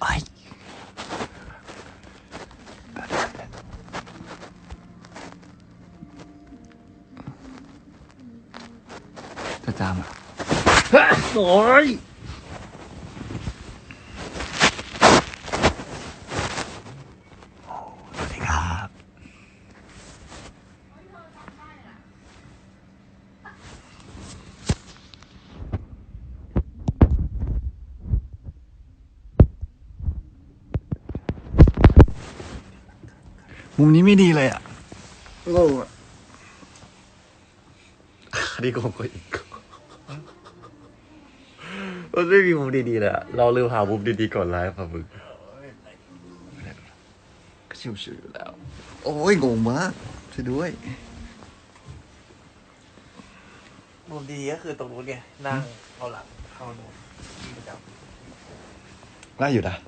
はい。おい。 มุมนี้ไม่ดีเลยอะโง่อะอันนี้โกงกว่าอีกมันไม่มีมุมดีๆเลยอะเราลืมหามุมดีๆก่อนไลฟ์ค่ะมึงก็ชิวๆอยู่แล้ว โอ้ยงงมากช่วยด้วย มุมดีก็คือตรงนู้นไงนั่งเอาหลังเข้าโน่นที่ประจน่าอยู่นะอะภูมิำได้อีกปะได้อยู่แล้วเห็นว่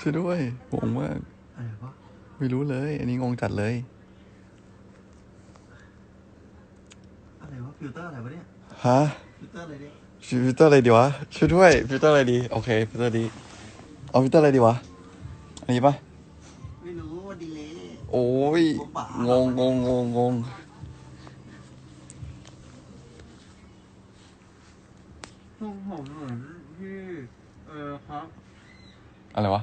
ช่วยด้วยงงมากอะไรวะไม่รู้เลย อันนี้งงจัดเลย อะไรวะฟิลเตอร์อะไรวะเนี่ยฮะฟิลเตอร์อะไรเนี่ยฟิลเตอร์อะไรดีวะช่วยด้วยฟิลเตอร์อะไรดีโอเคฟิลเตอร์ดีเอาฟิลเตอร์อะไรดีวะอันนี้ปะไม่รู้ว่าดีเลยโอ้ยงงงงงงงงทรงผมเหมือนที่เออครับ อะไรวะ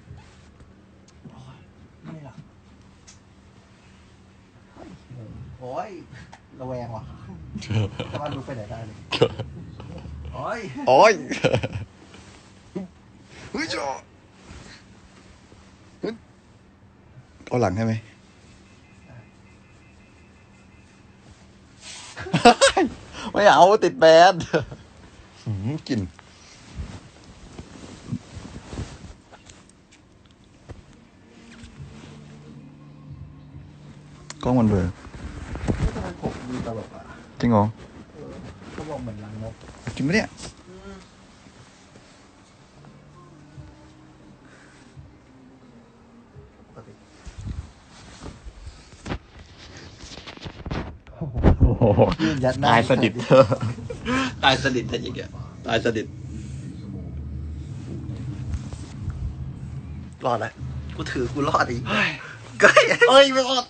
โอ้ยระแวงว่ะแต่ว่ารู้ไปไหนได้เลยโอ้ยโอ้ยเฮ้ยจอเฮ้ยเอาหลังให้ไหมไม่เอาติดแบนหืมกลิ่นกล้องมันเบลอ ทำไมผมดูตลกอะ จริงเหรอเขาบอกเหมือนรังนกจริงปะเนี่ยปกติยื่นยัดหน้าตายสนิทตายสนิทแต่อย่างเงี้ยตายสนิทรอดแล้วกูถือกูรอดอีกเฮ้ยเก้ยเอ้ยไม่รอด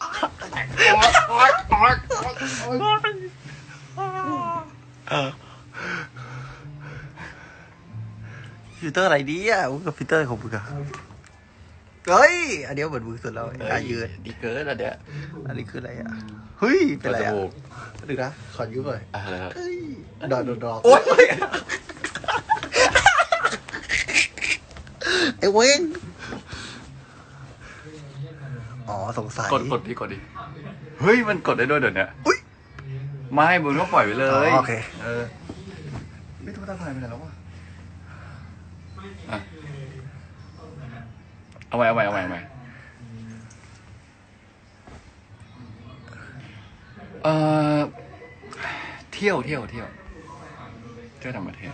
ฟิลเตอร์อะไรดีอะมึงกับฟิลเตอร์ของมึงอะเฮ้ย อันเนี้ยเหมือนมึงสุดแล้วกายยืนดีเกินอะเดี๋ยวอันนี้คืออะไรอะ เฮ้ย เป็นอะไรอะจมูกดูนะ ขอยืมหน่อยอะไรครับเฮ้ยดอกดอกดอกโอ๊ยไอ้เว้งอ๋อ สงสัย กดกดดิกดดิ เฮ้ย มันกดได้ด้วยเดี๋ยวนี้อุ๊ย ไม่มึงก็ปล่อยไปเลยอ๋อโอเค เออไม่ต้องตาถ่ายไปไหนแล้ววะอะเอาใหม่เอาใหม่เอาใหม่เอาใหม่เอ่อเที่ยวเที่ยวเที่ยวเที่ยวต่างประเทศ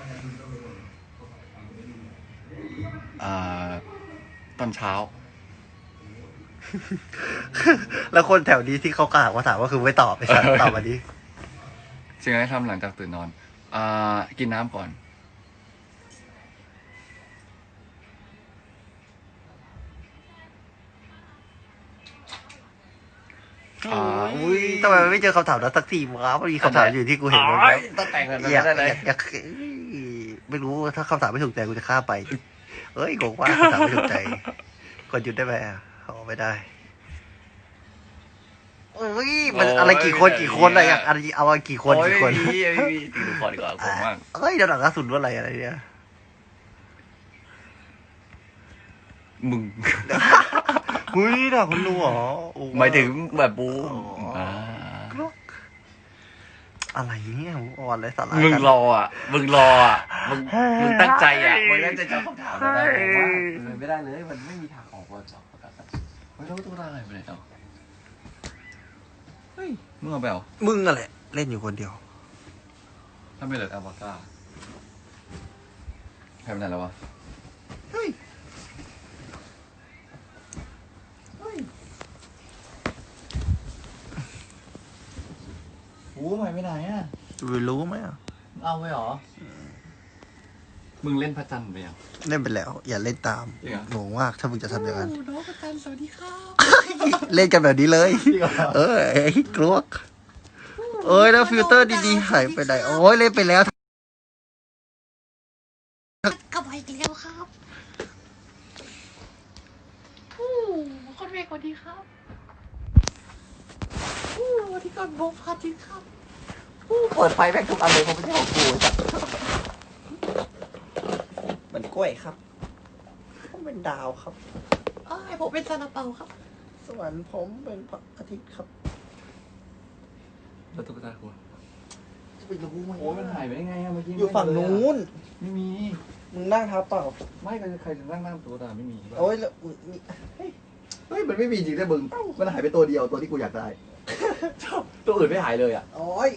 อ่าตอนเช้า แล้วคนแถวนี้ที่เขากล่าวว่าถามว่าคือไม่ตอบไปสัตว์ตอบมาดิ สิ่งที่ทำหลังจากตื่นนอนอ่ากินน้ำก่อน อ่าอุ้ยทำไมมันไม่เจอคำถามนั้นสักทีวะมันมีคำถามอยู่ที่กูเห็นมันโอ๊ยต้องแต่งกันอยากได้เลยอยากอยากไม่รู้ถ้าคำถามไม่ถูกใจกูจะฆ่าไปเอ้ยโกงว่าคำถามไม่ถูกใจกดหยุดได้ไหมอะเอาไม่ได้ โอ้ยมันอะไรกี่คนกี่คนอะไรอย่างอะไรเอากี่คนโอ้ยกี่คนไม่มีไม่มีตีดูก่อนดีกว่าผมว่าเอ้ยเดี๋ยวหนังกระสุนว่าอะไรอะไรเนี่ยมึงหุ้ยน่ะคุณรู้เหรอโอ้หมายถึงแบบบูมอ๋ออ่าอะไรเนี่ยผมอ่อนเลยสาระมึงกันรออะมึงรออะมึงมึงตั้งใจอะมึงตั้งใจจะคำถามอะไรผมว่ามันไม่ได้เลยมันไม่มีทางออกว่าจะประกาศไม่รู้ตัวอะไรไปไหนต่อ เฮ้ยมึงเอาไปเหรอมึงอะไรเล่นอยู่คนเดียว ถ้าไม่เหลืออัลปาก้าใครไปไหนแล้ววะเฮ้ยโอ้ใหม่ไปไหนอะรู้ไหมอะเอาไปเหรอ มึงเล่นพระจันทร์ไปยัง เล่นไปแล้ว อย่าเล่นตามจริงเหรอหนูมากถ้ามึงจะทำอย่างนั้น น้องพระจันทร์สวัสดีครับ เล่นกันแบบนี้เลยเออไอ้กลวกเอ้ยแล้วฟิลเตอร์ดีๆหายไปไหนโอ้ยเล่นไปแล้ว กลับมาอีกแล้วครับโอ้คนเมกสวัสดีครับโอ้สวัสดีก่อนโบพาทิตย์ครับ เปิดไฟแม่งทุกอันเลยผมไม่ใช่ของกูไอ้สัตว์มัน กล้วยครับ ผมเป็นดาวครับเอ้ยผมเป็นซาลาเปาครับ สวรรค์ผมเป็นพระอาทิตย์ครับ แล้วตุ๊กตากูจะไปรู้ไหมโอ้ยมันหายไปได้ไงอะเมื่อกี้อยู่ฝั่งนู้น ไม่มี มึงนั่งเท้าเปล่า ไม่ใครใครถึงนั่งนั่งตุ๊กตาไม่มีโอ้ยแล้วมีเฮ้ยมันไม่มีจริงด้วยมึงมันหายไปตัวเดียวตัวที่กูอยากได้ ตัวอื่นไม่หายเลยอะ โอ้ย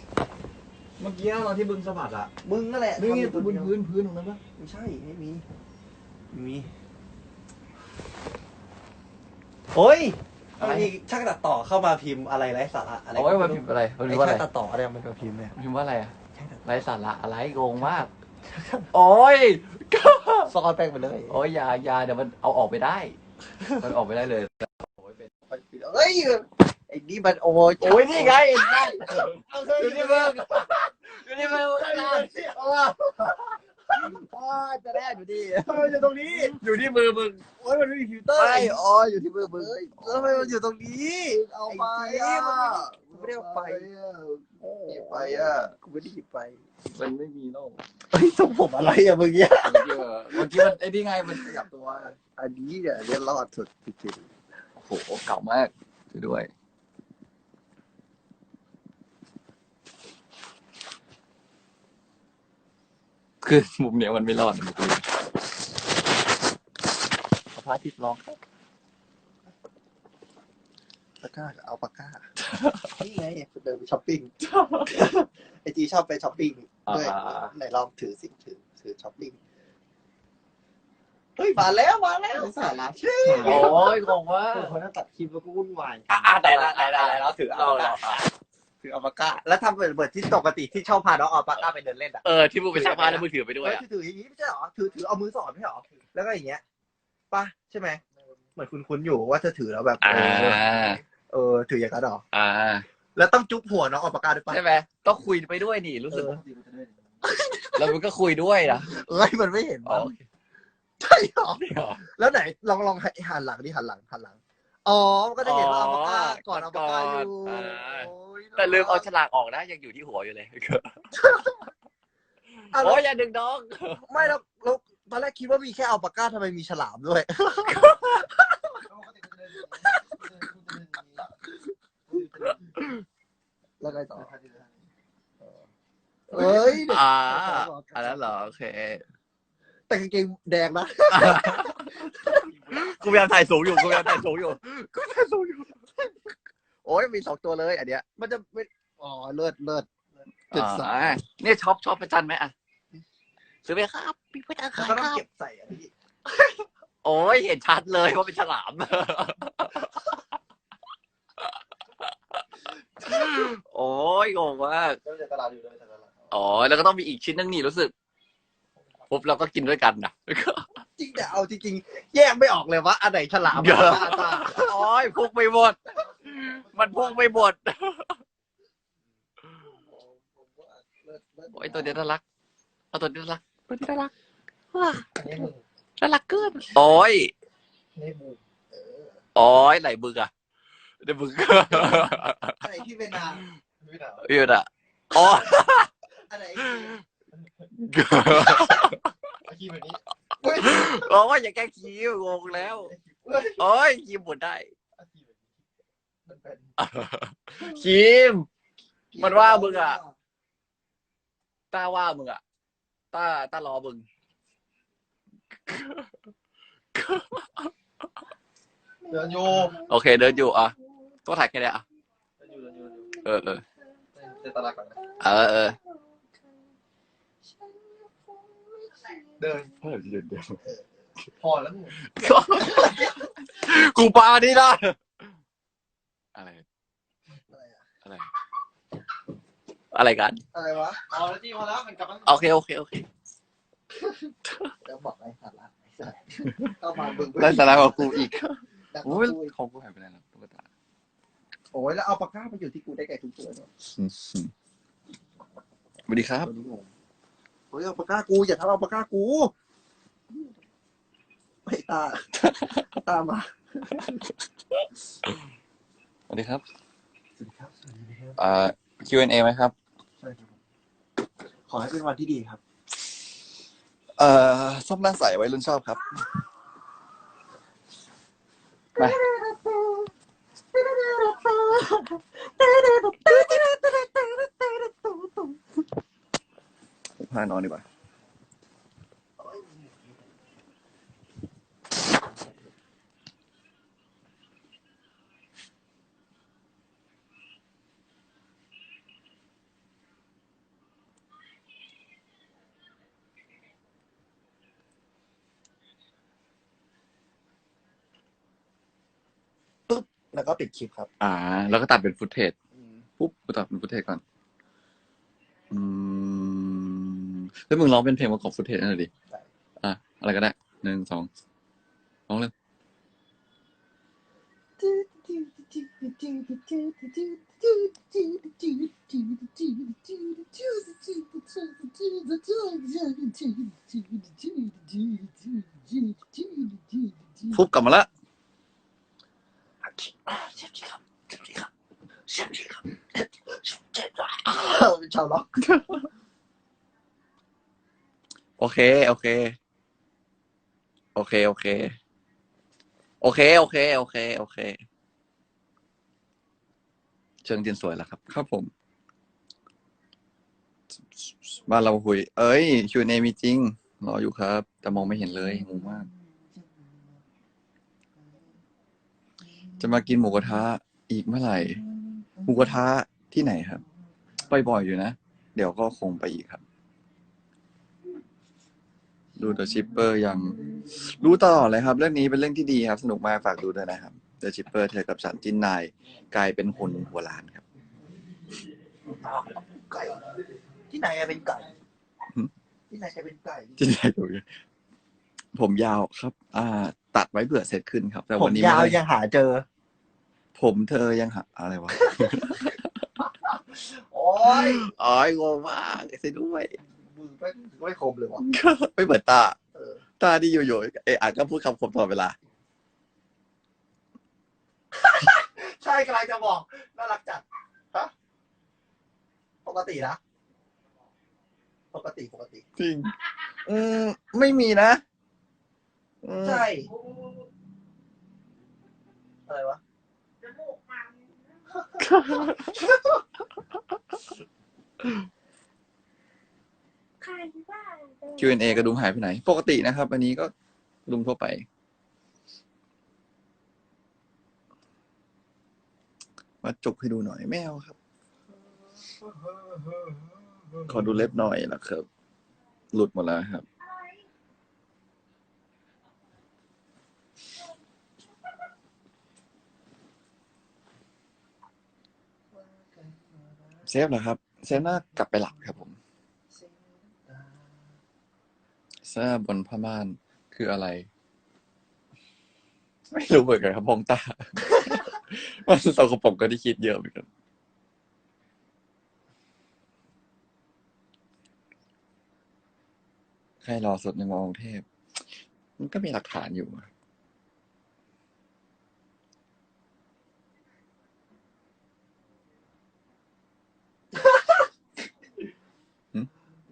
เมื่อกี้ตอนที่บึงสะบัดอะมึงนั่นแหละนี่ไงทำตัวอยู่บนเดียวพื้นพื้นตรงนั้นปะไม่ใช่ไม่มีไม่มีโอ้ยมันมีช่างตัดต่อเข้ามาพิมพ์อะไรไร้สาระอะไรเอาไว้มาพิมพ์อะไรมันไอ้พิมพ์ว่าอะไรช่างตัดต่ออะไรมันมาพิมพ์เนี่ยพิมพ์ว่าอะไรอะช่างตัดต่อไร้สาระอะไรโกงมาก โอ้ย ซอนแป้งไปเลยโอ้ยอยาอยาเดี๋ยวมันเอาออกไปได้ มันออกไปได้เลยเฮ้ยไอ้นี่มันโอ้ยโอ้ยนี่ไงเอาเถอะดูนี่มึง ดูนี่มึงอ๋อจะได้อยู่ดีมันอยู่ตรงนี้ อยู่ที่มือมึงโอ้ยมันไม่มีฟิลเตอร์ไม่อ๋ออยู่ที่มือมึงแล้วทำไมมันอยู่ตรงนี้เอาไปไอ้อะมันไม่ได้เอาไปโอ้หยิบไปอะกูไม่ได้หยิบไป มันไม่มีโน่เฮ้ยทรงผมอะไรอะเมื่อกี้เมื่อกี้มันไอ้นี่ไงมันขยับตัว อันนี้เนี่ยเรียนรอดสุดจริงโอ้โหเก่ามากช่วยด้วย คือมุมเนี้ยมันไม่รอดนะพระอาทิตย์ร้องปากก้ากับเอาปากก้านี่ไงเดินไปช้อปปิ้ง ไอจีชอบไปช้อปปิ้งด้วยอ่า ไหนลองถือสิถือถือช้อปปิ้ง เฮ้ย มาแล้ว มาแล้วสาระเช่โอ้ยงงว่าคนนั้นตัดคลิปแล้วก็วุ่นวายอ่าได้ละได้ละได้แล้วถือเอาละ ถืออัลปาก้า แล้วทำเหมือนเหมือนที่ปกติที่ชอบพาน้องอัลปาก้าไปเดินเล่นอะเออที่มึงไปสักผ้าแล้วมึงถือไปด้วยเฮ้ยอะถืออย่างนี้ไม่ใช่หรอถือถือเอามือสอดไม่ใช่หรอแล้วก็อย่างเงี้ยป่ะใช่ไหมเหมือนคุ้นๆอยู่ว่าจะถือแล้วแบบ อ่าเออเออถืออย่างนั้นหรออ่าแล้วต้องจุ๊บหัวน้องอัลปาก้าด้วยป่ะใช่ไหมต้องคุยไปด้วยนี่รู้สึกเออแล้วมึงก็คุยด้วยนะเอ้ยมันไม่เห็นอ๋อมันใช่หรอนี่เหรอ แล้วไหนลองลองให้หันหลังดิหันหลังหันหลัง อ๋อมันก็จะเห็นว่าอ๋อัอลปาก้าก่อนอัลปาก้าอยู่ก่อนอ่า โอ้ยแต่ลืมเอาฉลากออกนะยังอยู่ที่หัวอยู่เลยอะแล้วโอ้ยอย่าดึงน้อง ไม่แล้วแล้วตอนแรกคิดว่ามีแค่อัลปาก้าทำไมมีฉลามด้วย แล้วไงต่อเอ้ยอ่าอันนั้นเหรอโอเค แต่กางเกงแดงนะ กูพยายามถ่ายสูงอยู่กูพยายามถ่ายสูงอยู่ก็ถ่ายสูงอยู่ โอ้ยมีสองตัวเลยอันเนี้ย มันจะไม่อ๋อเลิศเลิศจุดสองอ่าเนี่ยช็อปช็อปประจันไหมอะซื้อไปครับปีพุทธาแล้วคารก็ต้องครับเก็บใส่อันนี้โอ้ยเห็นชัดเลยว่าเป็นฉลาม โอ้ยงงมากก็จะตลาดอยู่เลยตลาดอ๋อแล้วก็ต้องมีอีกชิ้นนึงนี่รู้สึกปุ๊บเราก็กินด้วยกันนะจริงแต่เอาจริงๆ แยกไม่ออกเลยว่าอันไหนฉลามเยอะอันไหนปลาโอ้ยพุ่งไปหมด มันพุ่งไปหมดโอ้ยตัวเดียวน่ารักเอาตัวเดียวน่ารักวันนี้น่ารักว้าอันนี้มึงน่ารักเกินโอ้ยอันนี้บูโอ้ยไหนบึกอะเดี๋ยวบึกอันไหนที่เป็นนาไม่หนาวอยู่น่ะอ๋ออันไหนอาชีพแบบนี้ เฮ้ย โอ้ยอย่าแกล้งคิวงงแล้วเฮ้ยโอ้ยคิมหมดได้อาชีพแบบนี้มันเป็นคิมมันว่ามึงอะต้าว่ามึงอะต้าต้ารอมึง เดินอยู่โอเค เดินอยู่อะก็ถ่ายแค่เนี้ยอะ เดินอยู่เดินอยู่เดินอยู่เออเออเดินตลาดก่อนนะเออเออเดินเฮ้ยเดี๋ยวเดี๋ยว พอแล้วมึงกูปานี่นะอะไรอะไร อะไรกัน อะไรวะพอแล้วจี้พอแล้วมันกลับมาโอเคโอเคโอเคจะบอกไอ้สาระไอ้สัสเข้ามาบึงไล่สาระกว่ากูอีกดักโอ้กูยอีกของกูหายไปไหนแล้วตุ๊กตาโอ้ยแล้วเอาปากกาไปอยู่ที่กูได้ไก่ทุกตัวเนี่ยอืมอืมสวัสดีครับ ตัวนี้งงโอ้ยเอาปากกากูอย่าทำเอาปากกากู ไม่ตาตามมาสวัสดีครับสวัสดีครับสวัสดีครับอ่า Q&A ไหมครับใช่ครับขอให้เป็นวันที่ดีครับ เอ่อส้มหน้าใสไว้รุ่นชอบครับมาพานอนดีกว่า แล้วก็ปิดคลิปครับอ่า แล้วก็ตัดเป็นฟุตเทจปุ๊บกูตัดเป็นฟุตเทจก่อน อืมแล้วมึงร้องเป็นเพลงประกอบฟุตเทจนั่นหน่อยดิได้อะอะไรก็ได้หนึ่งสองร้องเลย ฟุบกลับมาละ ชาวล็อก โอเค โอเค โอเค โอเค โอเค โอเค โอเค โอเค เชิงจินสวยแล้วครับ ครับผมบ้านเราคุย เอ้ย Q&A มีจริง รออยู่ครับ แต่มองไม่เห็นเลยงงมาก จะมากินหมูกระทะอีกเมื่อไหร่ หมูกระทะที่ไหนครับ ไปบ่อยอยู่นะ เดี๋ยวก็คงไปอีกครับ ดู The Shipper ยังรู้ตลอดเลยครับ เรื่องนี้เป็นเรื่องที่ดีครับ สนุกมากฝากดูด้วยนะครับ The Shipper เธอกับฉันจินนายกลายเป็นคนหัวล้านครับ ไก่ ที่ไหนอะเป็นไก่หืมที่ไหนจะเป็นไก่ จินนายดู ผมยาวครับ อ่า ตัดไว้เผื่อเสร็จขึ้นครับ แต่ผวันมนี้ยาวไม่ได้ยังหาเจอ ผมเธอยังหาอะไรวะ โอ้ยอ๋อยงงมากเสียด้วย มือไม่ไม่คมเลยวะ ไม่เหมือนตา เออ ตาที่อยู่ๆเอะอ่านก็พูดคำคมตลอดเวลา ใช่กำลังจะบอกน่ารักจัดฮะปกตินะ ปกติปกติ จริง อืม ไม่มีนะ อืมใช่ อะไรวะ ใครว่า Q&A กระดุมหายไปไหน ปกตินะครับ อันนี้ก็กระดุมทั่วไป มาจุกให้ดูหน่อยไม่เอาครับ ขอดูเล็บหน่อยนะครับ หลุดหมดแล้วครับ เซฟเหรอครับ เซฟน่ากลับไปหลับครับผมเสื้อบนผ้าม่านคืออะไร ไม่รู้เหมือนกันครับมองตา มันสกปรกก็ที่คิดเยอะเหมือนกันใครรอสุดในมอกรุงเทพ มันก็มีหลักฐานอยู่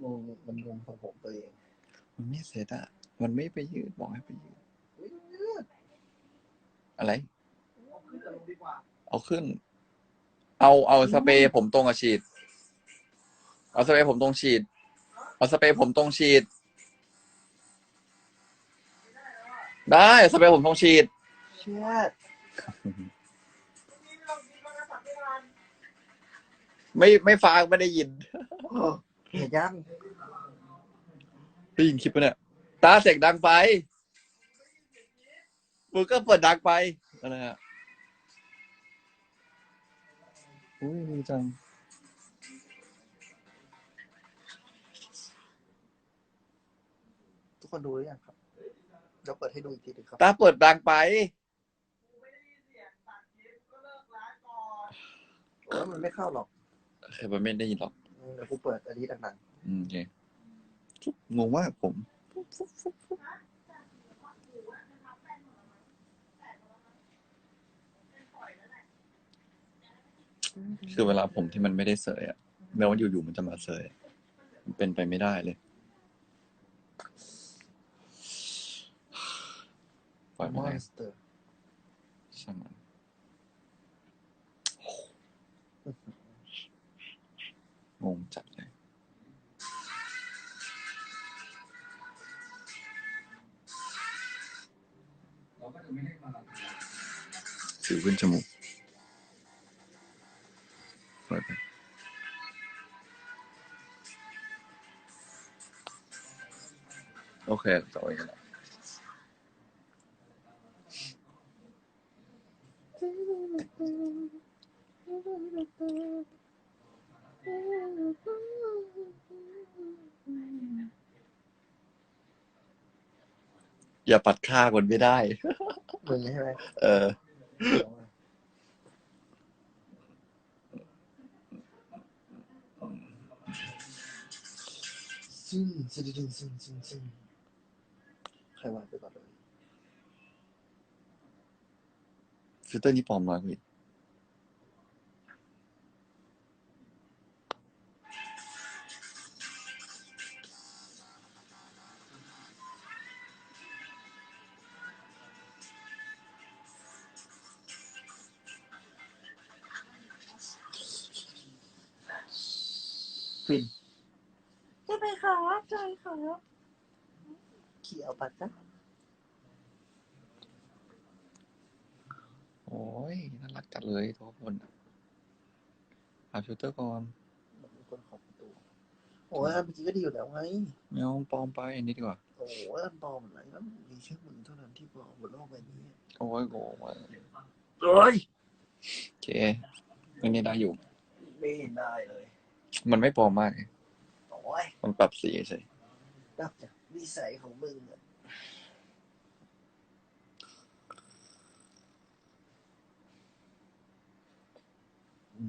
งง มันงงของผมตัวเอง มันไม่เสร็จอะมันไม่ไปยืดบอกให้ไปยืดเฮ้ยเลือดอะไรเอาขึ้นกับลงดีกว่าเอาขึ้น เอาเอาสเปรย์ผมตรงกับฉีด เอาสเปรย์ผมตรงฉีด เอาสเปรย์ผมตรงฉีด ได้สเปรย์ผมตรงฉีดเชี่ยไม่ไม่ฟังไม่ได้ยินโอ้เห็นยัง ได้ยินคลิปปะเนี่ย ตาเสียงดังไปมึงก็เปิดดังไปอะไรฮะอุ้ยดีจัง ทุกคนดูหรือยังครับเดี๋ยวเปิดให้ดูอีกทีหนึงครับ ตาเปิดดังไปโอ้ยมันไม่เข้าหรอกใครมันไม่ได้ยินหรอกอืมเดี๋ยวกูเปิดอันนี้ดังอืมโอเค งงมากผมคือเวลาผมที่มันไม่ได้เสยอะแม้ว่าอยู่ๆมันจะมาเสยอะมันเป็นไปไม่ได้เลยปล่อยๆมันเลย Monster ช่างมันงงจัด เลยสิวขึ้นจมูกปล่อยไปโอเคต่ออีกแล้วอย่าปัดค่าคนไม่ได้ มึงใช่ไหมเออ ซึ่งซึ่งซึ่งซึ่งซึ่งซึ่งใครวางไปก่อน เลยฟิลเตอร์นี้ปลอมน้อยกว่าอีกฟินใช่ไหมครับใช่ครับขี่เอาปัดจ้ะโอ้ยน่ารักจัดเลยทุกคนหาฟิลเตอร์ก่อนมันเป็นคนของประตู โอ้ยอันเมื่อกี้ก็ดีอยู่แล้วไงไม่เอาปลอมไปอันนี้ดีกว่า โอ้ยอันปลอมอะไรก็มีแค่มึงเท่านั้นที่ปลอมบนโลกใบนี้โอ้ยโกงว่ะเอ้ยโอเคอันนี้ได้อยู่ ไม่ได้เลย มันไม่ปลอมมากโอ้ย มันปรับสีเฉยนับจากนิสัยของมึงอะ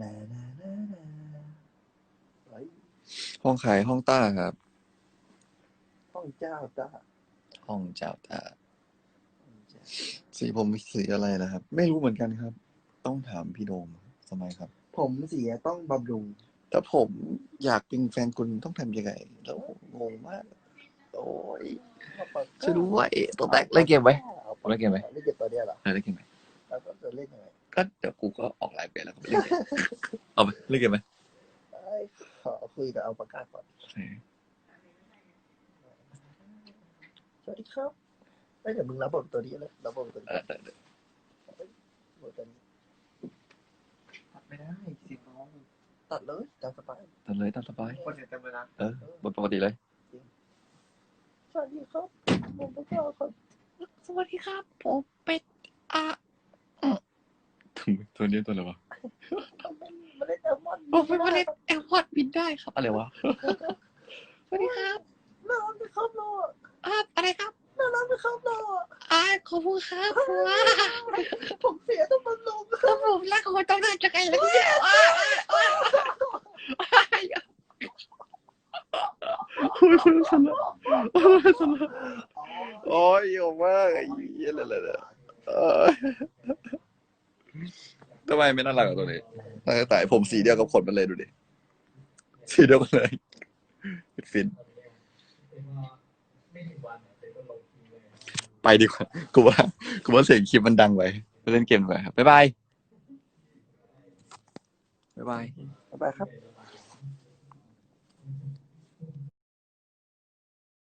นานานานาไอ้ห้องขายห้องต้าครับ ห้องเจ้าจ้าห้องเจ้าต้าห้องเจ้าสีผมสีอะไรนะครับ ไม่รู้เหมือนกันครับ ต้องถามพี่โดมทำไมครับ ผมเสียต้องบำรุง แต่ผมอยากเป็นแฟนคุณต้องทำยังไง แล้วผมงงมาก โอ้ยช่วยด้วยตัวแตกเล่นเกมไหมเล่นเกมไหมเล่นเกมตัวเดียวเหรอเออเล่นเกมไหมแล้วก็จะเล่นยังไงก็เดี๋ยวกูก็ออกไลน์ไปแล้วก็ไปเล่นเกมเอาไปเล่นเกมไหมได้ขอคุยกับเอาปากกาก่อนโอเคสวัสดีครับเอ้ยเดี๋ยวมึงรับบทตัวนี้เลยรับบทตัวนี้เออเออเออบทตัวนี้ตัดไม่ได้เสียงน้อง ตัดเลยตามสบายตัดเลยตามสบาย คนเสียงเต็มเลยนะเออบทปกติเลยสวัสดีครับผมปากกาครับสวัสดีครับผมเป็ดอะตัวนี้ตัวอะไรวะมาเล่นแอลมอนผมเป็นมาเล่นแอร์พอร์ตบินได้ครับ อะไรวะสวัสดีครับน่ารักไหมครับโลอะอะไรครับน่ารักไหมครับโลอะขอบคุณครับว้าผมเสียต้องบำรุงแล้วผมรักของต้องน่าจะไงแล้วเนี่ยอะอะอะ คุยคุยกันแล้ว โอ้ยโยมมากไอ้เหี้ยอะไรเนี่ยเออทำไม ไม่น่ารักกับตัวนี้น่าจะตายผมสีเดียวกับขนมันเลยดูดิ สีเดียวกันเลยฟิน ไปดีกว่า กูว่า กูว่าเสียงคลิปมันดังไปไปเล่นเกมดีกว่าครับบ๊ายบาย บ๊ายบาย บ๊ายบายครับ